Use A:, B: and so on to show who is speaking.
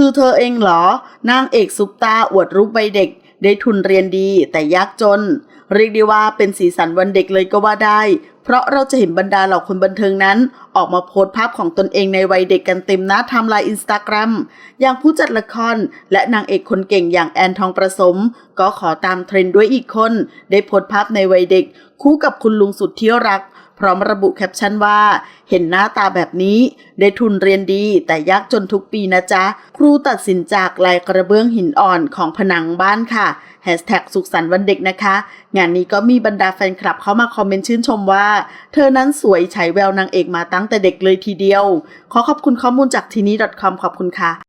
A: คือเธอเองเหรอนางเอกซุปตาอวดรูปใบเด็ก ได้ทุนเรียนดีแต่ยากจน เรียกได้ว่าเป็นสีสันวันเด็กเลยก็ว่าได้ เพราะเราจะเห็นบรรดาเหล่าคนบันเทิงนั้น ออกมาโพสต์ภาพของตนเองในวัยเด็กกันเต็มหน้าทม์ไลน์อินสตาแกรมอย่างผู้จัดละครและนางเอกคนเก่งอย่างแอนทองประสม ก็ขอตามเทรนด์ด้วยอีกคน ได้โพสต์ภาพในวัยเด็ก คู่กับคุณลุงสุดที่รัก พร้อมระบุแคปชั่นว่า เห็นหน้าตาแบบนี้ได้ทุนเรียนดีแต่ยากจนทุกปีนะจ๊ะ ครูตัดสินจากลายกระเบื้องหินอ่อนของผนังบ้านค่ะแฮชแท็กสุขสันต์วันเด็กนะคะ งานนี้ก็มีบรรดาแฟนคลับเข้ามาคอมเมนต์ชื่นชมว่า เธอนั้นสวยใช้แววนางเอกมาตั้งแต่เด็กเลยทีเดียว ขอขอบคุณข้อมูลจากทีนี้ .com ขอบคุณค่ะ